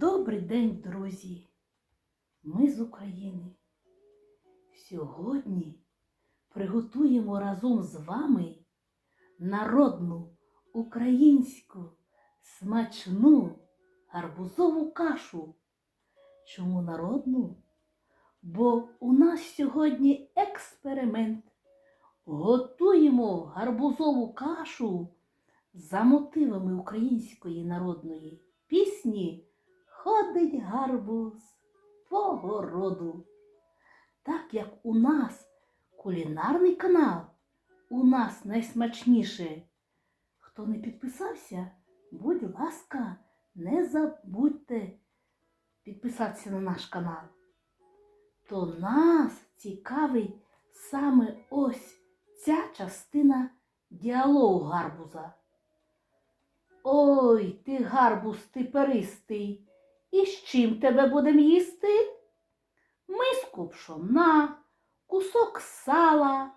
Добрий день, друзі! Ми з України. Сьогодні приготуємо разом з вами народну українську смачну гарбузову кашу. Чому народну? Бо у нас сьогодні експеримент. Готуємо гарбузову кашу за мотивами української народної пісні Ходить гарбуз по городу. Так як у нас кулінарний канал, у нас найсмачніше. Хто не підписався, будь ласка, не забудьте підписатися на наш канал. То нас цікавить саме ось ця частина діалогу гарбуза. Ой, ти гарбуз ти перистий, і з чим тебе будем їсти? Миску пшона, кусок сала,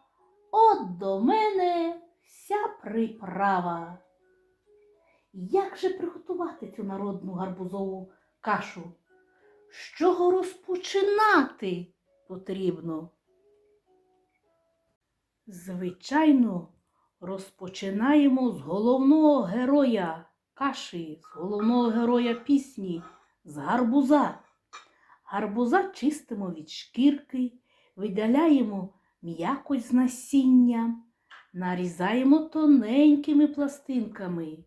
от до мене вся приправа. Як же приготувати цю народну гарбузову кашу? З чого розпочинати потрібно? Звичайно, розпочинаємо з головного героя каші, з головного героя пісні, з гарбуза. Гарбуза чистимо від шкірки, видаляємо м'якоть з насіння, нарізаємо тоненькими пластинками,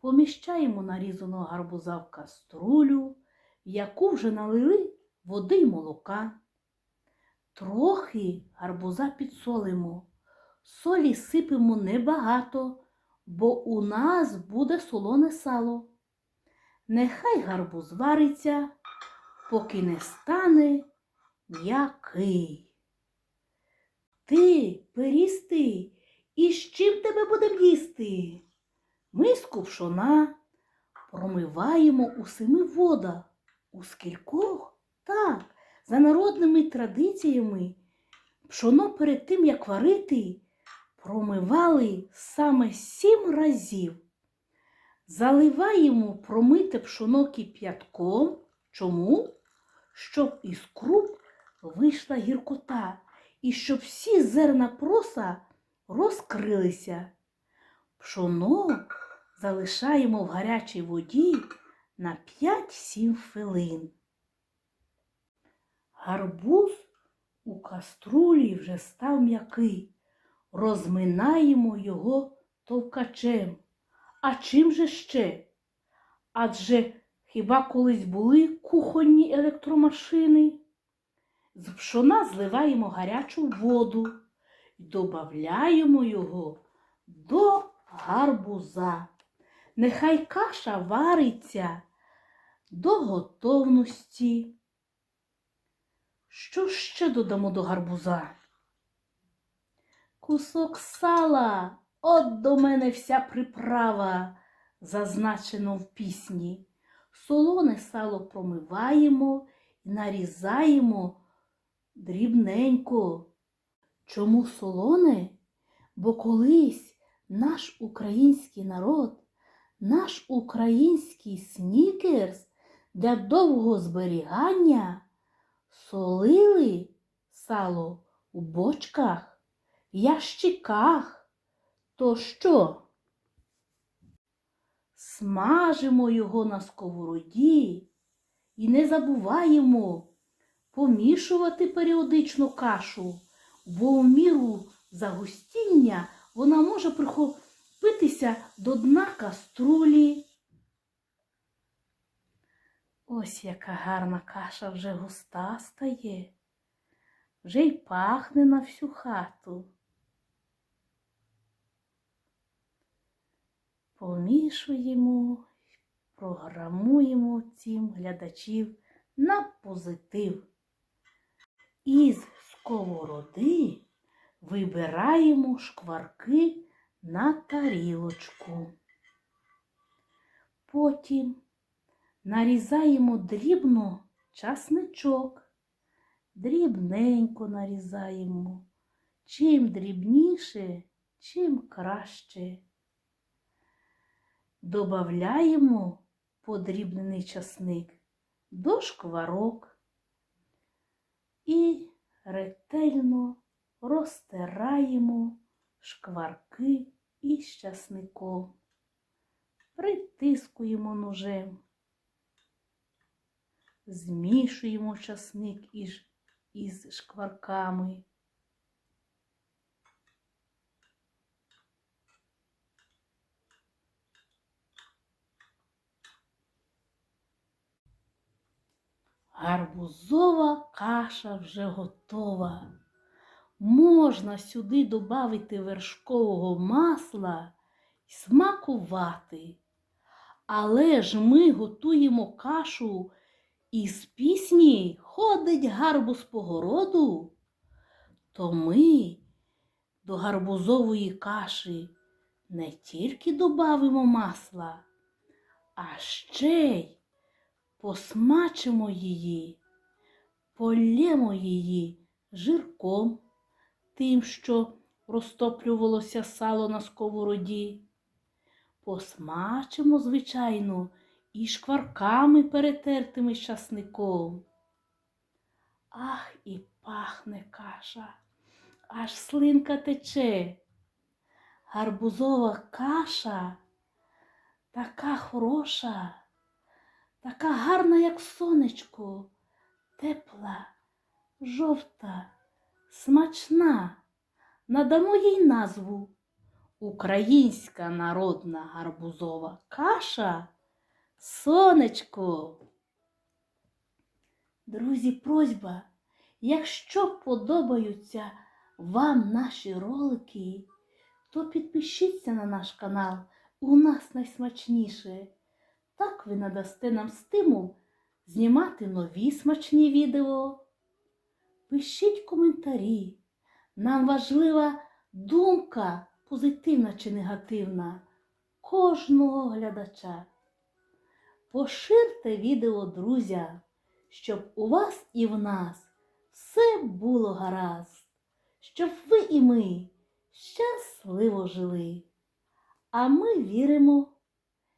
поміщаємо нарізаного гарбуза в каструлю, в яку вже налили води й молока. Трохи гарбуза підсолимо. Солі сипемо небагато, бо у нас буде солоне сало. Нехай гарбуз вариться, поки не стане м'який. Ти, перістий, і з чим тебе будем їсти? Миску пшона промиваємо у семи водах. У скількох? Так, за народними традиціями, пшоно перед тим, як варити, промивали саме сім разів. Заливаємо промите пшоно кип'ятком. Чому? Щоб із круп вийшла гіркота і щоб всі зерна проса розкрилися. Пшоно залишаємо в гарячій воді на 5-7 хвилин. Гарбуз у каструлі вже став м'який. Розминаємо його товкачем. А чим же ще? Адже хіба колись були кухонні електромашини? З пшона зливаємо гарячу воду і додаємо його до гарбуза. Нехай каша вариться до готовності. Що ще додамо до гарбуза? Кусок сала, от до мене вся приправа, зазначено в пісні. Солоне сало промиваємо і нарізаємо дрібненько. Чому солоне? Бо колись наш український народ, наш український снікерс для довгого зберігання солили сало у бочках, ящиках. То що? Смажимо його на сковороді і не забуваємо помішувати періодично кашу, бо в міру загустіння вона може прихопитися до дна каструлі. Ось яка гарна каша вже густа стає, вже й пахне на всю хату. Помішуємо, програмуємо цим глядачів на позитив. Із сковороди вибираємо шкварки на тарілочку. Потім нарізаємо дрібно часничок, дрібненько нарізаємо. Чим дрібніше, чим краще. Добавляємо подрібнений часник до шкварок і ретельно розтираємо шкварки із часником, притискуємо ножем, змішуємо часник із, із шкварками. Гарбузова каша вже готова. Можна сюди додати вершкового масла і смакувати. Але ж ми готуємо кашу із пісні Ходить гарбуз по городу. То ми до гарбузової каші не тільки додамо масла, а ще й посмачимо її, полємо її жирком, тим, що розтоплювалося сало на сковороді. Посмачимо, звичайно, і шкварками перетертими з часником. Ах, і пахне каша, аж слинка тече. Гарбузова каша така хороша така гарна, як сонечко, тепла, жовта, смачна. Надамо їй назву Українська народна гарбузова каша. Сонечко. Друзі, просьба, якщо подобаються вам наші ролики, то підпишіться на наш канал. У нас найсмачніше. Так ви надасте нам стимул знімати нові смачні відео. Пишіть коментарі. Нам важлива думка, позитивна чи негативна, кожного глядача. Поширте відео друзям, щоб у вас і в нас все було гаразд, щоб ви і ми щасливо жили. А ми віримо